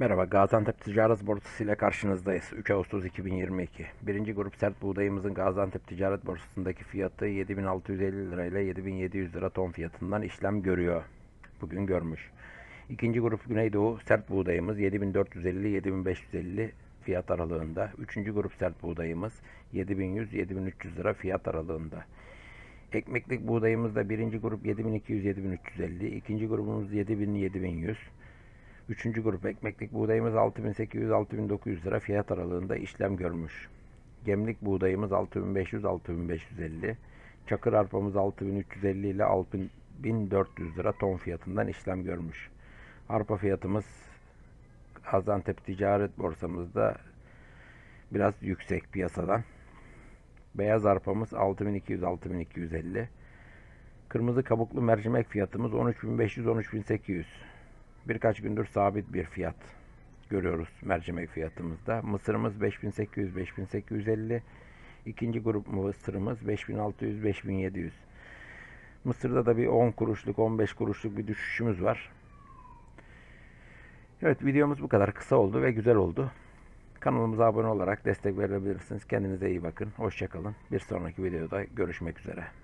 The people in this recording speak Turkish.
Merhaba, Gaziantep Ticaret Borsası ile karşınızdayız. 3 Ağustos 2022. Birinci grup sert buğdayımızın Gaziantep Ticaret Borsası'ndaki fiyatı 7650 lira ile 7700 lira ton fiyatından işlem görüyor. Bugün görmüş. İkinci grup Güneydoğu sert buğdayımız 7450-7550 fiyat aralığında. Üçüncü grup sert buğdayımız 7100-7300 lira fiyat aralığında. Ekmeklik buğdayımız da birinci grup 7200-7350, ikinci grubumuz 7000-7100, Üçüncü grup ekmeklik buğdayımız 6800-6900 lira fiyat aralığında işlem görmüş. Gemlik buğdayımız 6500-6550. Çakır arpamız 6350 ile 6400 lira ton fiyatından işlem görmüş. Arpa fiyatımız Gaziantep Ticaret Borsamızda biraz yüksek piyasadan. Beyaz arpamız 6200-6250. Kırmızı kabuklu mercimek fiyatımız 13500-13800. Birkaç gündür sabit bir fiyat görüyoruz mercimek fiyatımızda. Mısırımız 5800-5850. İkinci grup mısırımız 5600-5700. Mısırda da bir 10 kuruşluk 15 kuruşluk bir düşüşümüz var. Evet videomuz bu kadar kısa oldu ve güzel oldu. Kanalımıza abone olarak destek verebilirsiniz. Kendinize iyi bakın. Hoşçakalın. Bir sonraki videoda görüşmek üzere.